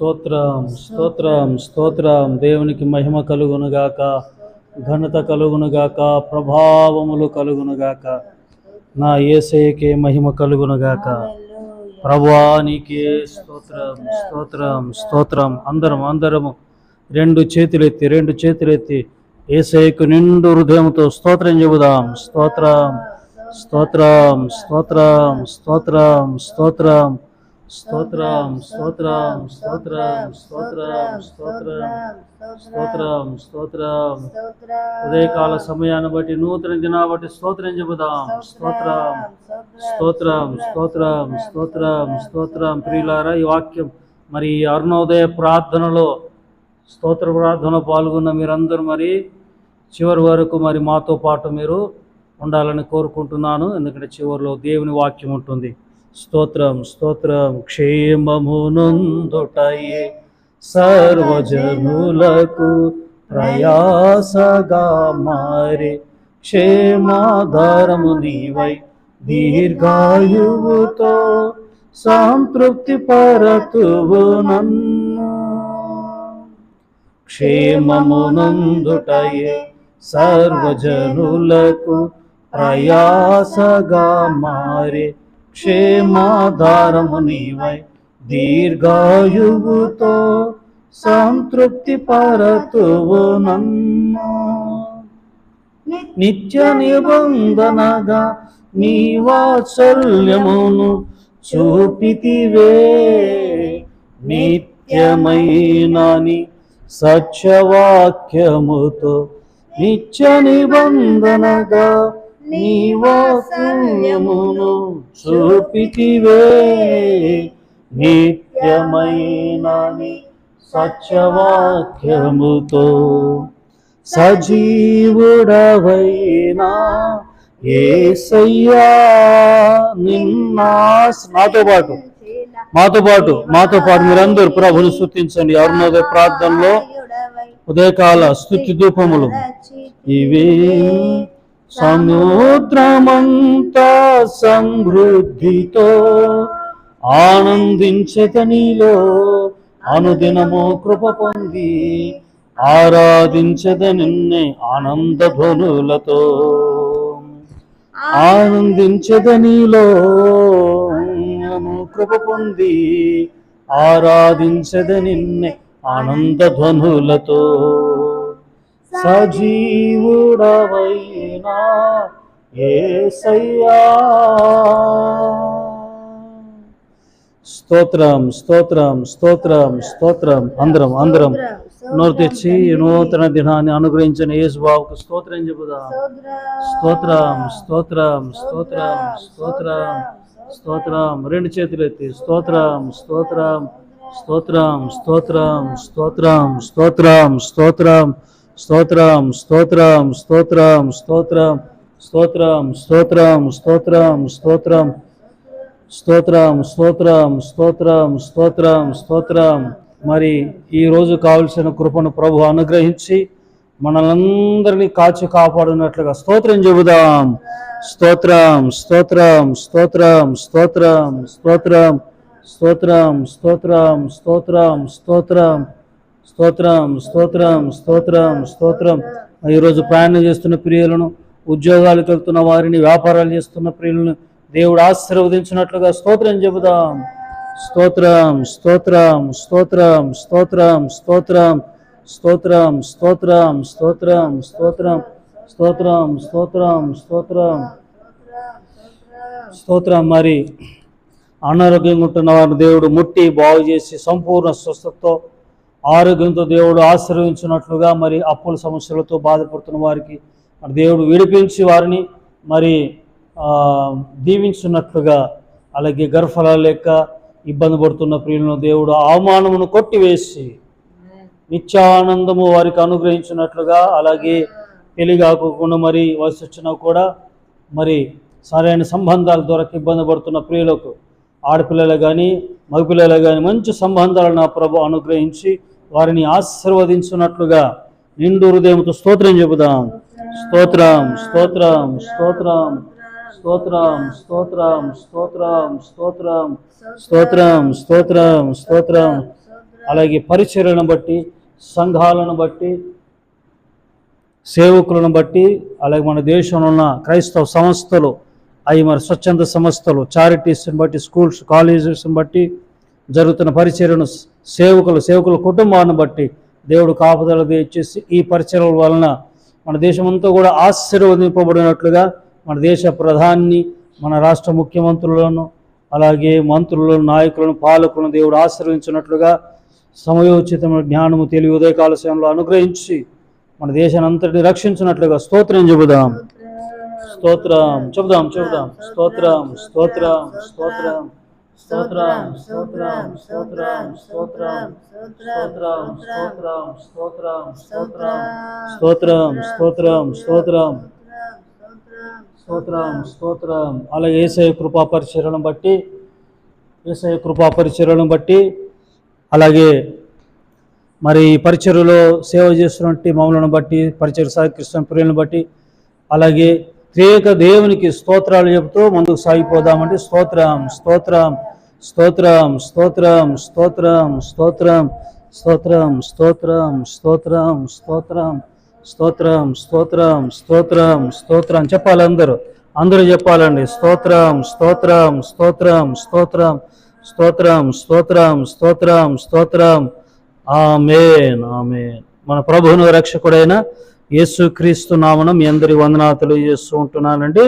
స్తోత్రం స్తోత్రం స్తోత్రం. దేవునికి మహిమ కలుగునుగాక ఘనత కలుగునుగాక ప్రభావములు కలుగునుగాక. నా ఏసయ్యకే మహిమ కలుగునుగాక. ప్రభువా నీకే స్తోత్రం స్తోత్రం స్తోత్రం. అందరం అందరము రెండు చేతులెత్తి రెండు చేతులెత్తి ఏసయ్యకు నిండు హృదయంతో స్తోత్రం చెబుదాం. స్తోత్రం స్తోత్రం స్తోత్రం స్తోత్రం స్తోత్రం స్తోత్రం. స్తోత్రం స్తోత్రం స్తోత్రం స్తోత్రం స్తోత్రం స్తోత్రం ఉదయకాల సమయాన్ని బట్టి నూతన దినా బట్టి స్తోత్రం చెబుదాం స్తోత్రం స్తోత్రం స్తోత్రం స్తోత్రం స్తోత్రం ప్రియులారా ఈ వాక్యం మరి ఈ అరుణోదయ ప్రార్థనలో స్తోత్ర ప్రార్థన పాల్గొన్న మీరందరూ మరి చివరి వరకు మరి మాతో పాటు మీరు ఉండాలని కోరుకుంటున్నాను ఎందుకంటే చివరిలో దేవుని వాక్యం ఉంటుంది స్తోత్రం స్తోత్రం క్షేమమునందుటయే సర్వజనులకు ప్రయాసగా మారే క్షేమాధారము నీవై దీర్ఘాయువుతో సంతృప్తి పరతువు నన్ను. క్షేమమునందుటయే సర్వజనులకు ప్రయాసగా మారే క్షేమాధారము నీవై దీర్ఘాయువుతో సంతృప్తి పరతువు నన్ను. నిత్య నిబంధనగా నీ వాత్సల్యమును చూపితివే. నిత్యమైనని సత్యవాక్యముతో నిత్య నిబంధనగా నీ వాత్సల్యమును చూపితివే. నిత్యమైనని సత్యవాక్యముతో సజీవుడవైనా ఏసయ్యా నిన్నా నాతో పాటు మాతో పాటు మాతో పాటు మీరందరూ ప్రభుని స్థుతించండి అరుణోదయ ప్రార్థనలో ఉదయకాల స్థుతి ధూపములు ఇవే. సముద్రమంత సమృద్ధితో ఆనందించదనిలో అనుదినము కృప పొంది ఆరాధించద నిన్నే ఆనందధ్వనులతో ఆనందించదనిలో కృప పొంది ఆరాధించద నిన్నే ఆనందధ్వనులతో సజీవుడవైనా ఏసయ్యా స్తోత్రం స్తోత్రం స్తోత్రం స్తోత్రం అందరం అందరం నోరు తెచ్చి నూతన దినాన్ని అనుగ్రహించిన యేసు బాబుకు స్తోత్రం చెబుదాం స్తోత్రం స్తోత్రం స్తోత్రం స్తోత్రం స్తోత్రం రెండు చేతులు ఎత్తి స్తోత్రం స్తోత్రం స్తోత్రం స్తోత్రం స్తోత్రం స్తోత్రం స్తోత్రం స్తోత్రం స్తోత్రం స్తోత్రం స్తోత్రం స్తోత్రం స్తోత్రం స్తోత్రం స్తోత్రం స్తోత్రం స్తోత్రం స్తోత్రం స్తోత్రం స్తోత్రం మరి ఈ రోజు కావలసిన కృపను ప్రభు అనుగ్రహించి మనలందరినీ కాచి కాపాడునట్లుగా స్తోత్రం చెబుదాం స్తోత్రం స్తోత్రం స్తోత్రం స్తోత్రం స్తోత్రం స్తోత్రం స్తోత్రం స్తోత్రం స్తోత్రం స్తోత్రం స్తోత్రం స్తోత్రం స్తోత్రం ఈరోజు ప్రయాణం చేస్తున్న ప్రియులను ఉద్యోగాలకు వెళ్తున్న వారిని వ్యాపారాలు చేస్తున్న ప్రియులను దేవుడు ఆశీర్వదించినట్లుగా స్తోత్రం చెబుదాం స్తోత్రం స్తోత్రం స్తోత్రం స్తోత్రం స్తోత్రం స్తోత్రం స్తోత్రం స్తోత్రం స్తోత్రం స్తోత్రం స్తోత్రం స్తోత్రం స్తోత్రం మరి అనారోగ్యంగా ఉంటున్న వారిని దేవుడు ముట్టి బాగు చేసి సంపూర్ణ స్వస్థతతో ఆరోగ్యంతో దేవుడు ఆశ్రయించినట్లుగా మరి అప్పుల సమస్యలతో బాధపడుతున్న వారికి మరి దేవుడు విడిపించి వారిని మరి దీవించున్నట్లుగా అలాగే గర్భల లేక ఇబ్బంది పడుతున్న ప్రియులను దేవుడు అవమానమును కొట్టివేసి నిత్యానందము వారికి అనుగ్రహించినట్లుగా అలాగే పెళ్ళి కాకుండా మరి వయసు వచ్చినా కూడా మరి సరైన సంబంధాల దొరక ఇబ్బంది పడుతున్న ప్రియులకు ఆడపిల్లలు కానీ మగపిల్లలు కానీ మంచి సంబంధాలను నా ప్రభు అనుగ్రహించి వారిని ఆశీర్వదించున్నట్లుగా నిండు హృదయంతో స్తోత్రం చెబుదాం. స్తోత్రం స్తోత్రం స్తోత్రం స్తోత్రం స్తోత్రం స్తోత్రం స్తోత్రం స్తోత్రం స్తోత్రం స్తోత్రం. అలాగే పరిచర్యలను బట్టి సంఘాలను బట్టి సేవకులను బట్టి అలాగే మన దేశంలో ఉన్న క్రైస్తవ సంస్థలు అవి మరి స్వచ్ఛంద సంస్థలు చారిటీస్ని బట్టి స్కూల్స్ కాలేజెస్ని బట్టి జరుగుతున్న పరిచర్యను సేవకులు సేవకుల కుటుంబాన్ని బట్టి దేవుడు కాపుదల తెచ్చేసి ఈ పరిచర్యల వలన మన దేశమంతా కూడా ఆశీర్వదింపబడినట్లుగా మన దేశ ప్రధాని మన రాష్ట్ర ముఖ్యమంత్రులను అలాగే మంత్రులను నాయకులను పాలకులను దేవుడు ఆశీర్వదించినట్లుగా సమయోచితమైన జ్ఞానము తెలివి ఉదయకాల సమయంలో అనుగ్రహించి మన దేశాన్ని అంతటిని రక్షించినట్లుగా స్తోత్రం చెబుదాం. స్తోత్రం. చెబుదాం చెబుదాం. స్తోత్రం స్తోత్రం స్తోత్రం. స్తోత్రం స్తోత్రం స్తోత్రం స్తోత్రం స్తోత్రం స్తోత్రం స్తోత్రం స్తోత్రం స్తోత్రం స్తోత్రం స్తోత్రం స్తోత్రం అలాగే ఏసయ కృపా పరిచర్యలను బట్టి ఏసయ కృపా పరిచర్యలను బట్టి అలాగే మరి ఈ పరిచర్యలో సేవ చేస్తున్నట్టు మమ్మలను బట్టి పరిచయ సాగిస్తున్న ప్రియులను బట్టి అలాగే త్రేక దేవునికి స్తోత్రాలు చెబుతూ ముందుకు సాగిపోదామంటే స్తోత్రం స్తోత్రం స్తోత్రం స్తోత్రం స్తోత్రం స్తోత్రం స్తోత్రం స్తోత్రం స్తోత్రం స్తోత్రం స్తోత్రం స్తోత్రం స్తోత్రం స్తోత్రం చెప్పాలి అందరూ అందరూ చెప్పాలండి స్తోత్రం స్తోత్రం స్తోత్రం స్తోత్రం స్తోత్రం స్తోత్రం స్తోత్రం స్తోత్రం ఆమెన్ ఆమెన్ మన ప్రభువును రక్షకుడైన యేసుక్రీస్తు నామనం మీ అందరి వందనాలు తెలియజేస్తూ ఉంటున్నానండి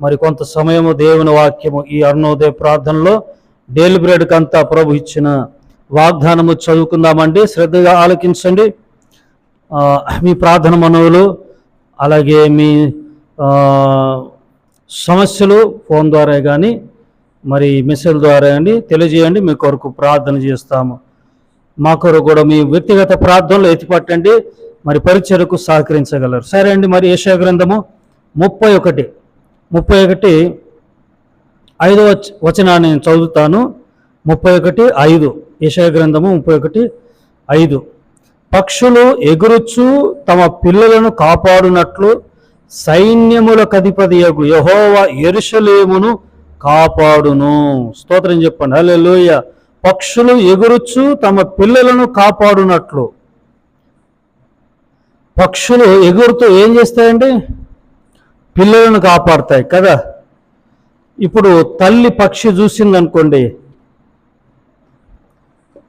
మరి కొంత సమయము దేవుని వాక్యము ఈ అరుణోదయ ప్రార్థనలో డేల్ బ్రెడ్కి అంతా ప్రభు ఇచ్చిన వాగ్దానము చదువుకుందామండి. శ్రద్ధగా ఆలకించండి. మీ ప్రార్థన మనవులు అలాగే మీ సమస్యలు ఫోన్ ద్వారా కానీ మరి మెసేజ్ ద్వారా కానీ తెలియజేయండి. మీ కొరకు ప్రార్థన చేస్తాము. మా కొరకు కూడా మీ వ్యక్తిగత ప్రార్థనలు ఎత్తిపట్టండి. మరి పరిచయకు సహకరించగలరు. సరే అండి మరి ఏషియా గ్రంథము ముప్పై ఒకటి. ముప్పై ఒకటి ఐదో వచ- వచనాన్ని నేను చదువుతాను. ముప్పై ఒకటి ఐదు. ఏషియా గ్రంథము ముప్పై ఒకటి ఐదు. పక్షులు ఎగురుచు తమ పిల్లలను కాపాడునట్లు సైన్యముల అధిపతి యగు యహోవ ఎరుషలేమును కాపాడును. స్తోత్రం చెప్పండి. హల్లెలూయ. పక్షులు ఎగురుచు తమ పిల్లలను కాపాడునట్లు. పక్షులు ఎగురుతూ ఏం చేస్తాయండి? పిల్లలను కాపాడుతాయి కదా. ఇప్పుడు తల్లి పక్షి చూసిందనుకోండి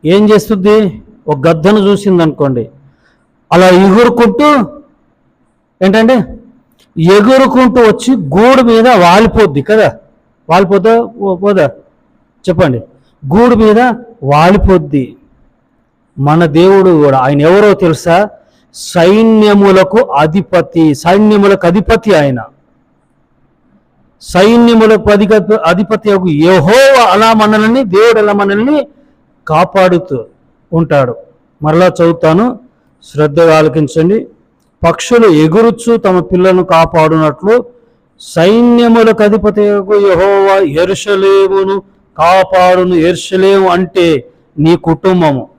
ఏం చేస్తుంది? ఒక గద్దను చూసిందనుకోండి అలా ఎగురుకుంటూ ఏంటంటే ఎగురుకుంటూ వచ్చి గూడు మీద వాలిపోద్ది కదా? వాలిపోతా పోదా? చెప్పండి. గూడు మీద వాలిపోద్ది. మన దేవుడు కూడా ఆయన ఎవరో తెలుసా? సైన్యములకు అధిపతి సైన్యములకు అధిపతి ఆయన. సైన్యములకు అధిపతి అధిపతి యహో అలా మనల్ని దేవుడు అలా మనల్ని కాపాడుతూ ఉంటాడు. మరలా చదువుతాను. శ్రద్ధగా ఆలకించండి. పక్షులు ఎగురుచు తమ పిల్లలను కాపాడునట్లు సైన్యములకు అధిపతి యహోవా ఎరుషలేమును కాపాడును. ఎరుషలేము అంటే నీ కుటుంబము.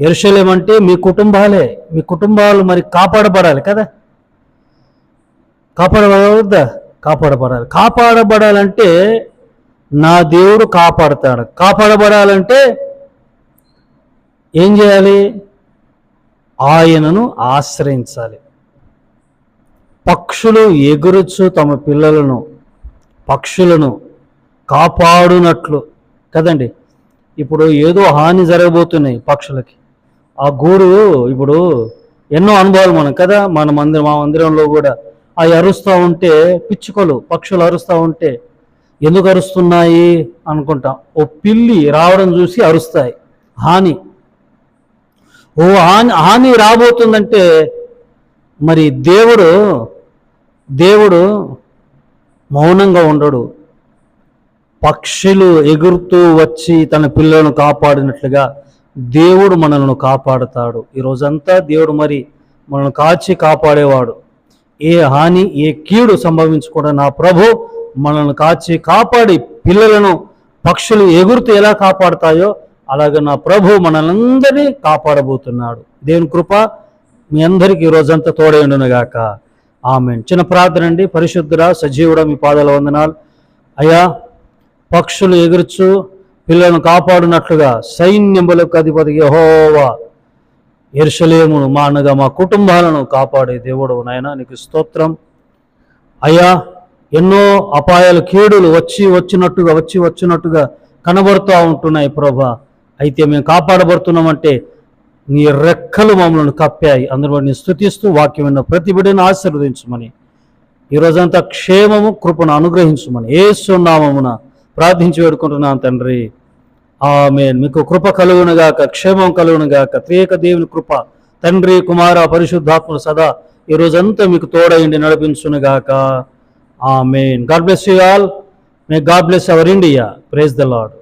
ఎరుషలేం అంటే మీ కుటుంబాలే. మీ కుటుంబాలు మరి కాపాడబడాలి కదా? కాపాడబడవద్దా? కాపాడబడాలి. కాపాడబడాలంటే నా దేవుడు కాపాడతాడు. కాపాడబడాలంటే ఏం చేయాలి? ఆయనను ఆశ్రయించాలి. పక్షులు ఎగురుచు తమ పిల్లలను పక్షులను కాపాడునట్లు. కదండి? ఇప్పుడు ఏదో హాని జరగబోతున్నాయి పక్షులకి. ఆ గూడు ఇప్పుడు ఎన్నో అనుభవాలు మనం కదా మన మందిరం మా మందిరంలో కూడా అవి అరుస్తూ ఉంటే పిచ్చుకలు పక్షులు అరుస్తూ ఉంటే ఎందుకు అరుస్తున్నాయి అనుకుంటాం. ఓ పిల్లి రావడం చూసి అరుస్తాయి. హాని. ఓ హాని హాని రాబోతుందంటే మరి దేవుడు దేవుడు మౌనంగా ఉండడు. పక్షులు ఎగురుతూ వచ్చి తన పిల్లలను కాపాడినట్లుగా దేవుడు మనల్ని కాపాడుతాడు. ఈ రోజంతా దేవుడు మరి మనల్ని కాచి కాపాడేవాడు. ఏ హాని ఏ కీడు సంభవించకూడదు నా ప్రభు. మనల్ని కాచి కాపాడి పిల్లలను పక్షులు ఎగురుతూ ఎలా కాపాడుతాయో అలాగే నా ప్రభు మనలందరినీ కాపాడబోతున్నాడు. దేవుని కృప మీ అందరికీ ఈ రోజంతా తోడైండునుగాక ఆమె చిన్న ప్రార్థన అండి. పరిశుద్ధుడ సజీవుడ మీ పాదాల వందనాలు. అయ్యా పక్షులు ఎగురుచు పిల్లలను కాపాడునట్లుగా సైన్యములకు అధిపతి యహోవా. ఎరుసలేమును మా అనగా మా కుటుంబాలను కాపాడే దేవుడు నాయన. నీకు స్తోత్రం. అయ్యా ఎన్నో అపాయాలు కీడులు వచ్చి వచ్చినట్టుగా వచ్చి వచ్చినట్టుగా కనబడుతూ ఉంటున్నాయి ప్రభా. అయితే మేము కాపాడబడుతున్నామంటే నీ రెక్కలు మమ్మల్ని కప్పాయి. అందులో నీ స్థుతిస్తూ వాక్యం విన్న ప్రతి బిడ్డను ఆశీర్వదించమని. ఈ రోజంతా క్షేమము కృపను అనుగ్రహించమని. సున్నామమున ప్రార్థించి వేడుకుంటున్నాను తండ్రి. ఆమెన్. మీకు కృప కలుగునుగాక క్షేమం కలుగునుగాక త్రియేక దేవుని కృప తండ్రి కుమార పరిశుద్ధాత్మ సదా ఈ రోజంతా మీకు తోడయండి నడిపించునుగాక amen. God bless you all. May God bless our India. Praise the Lord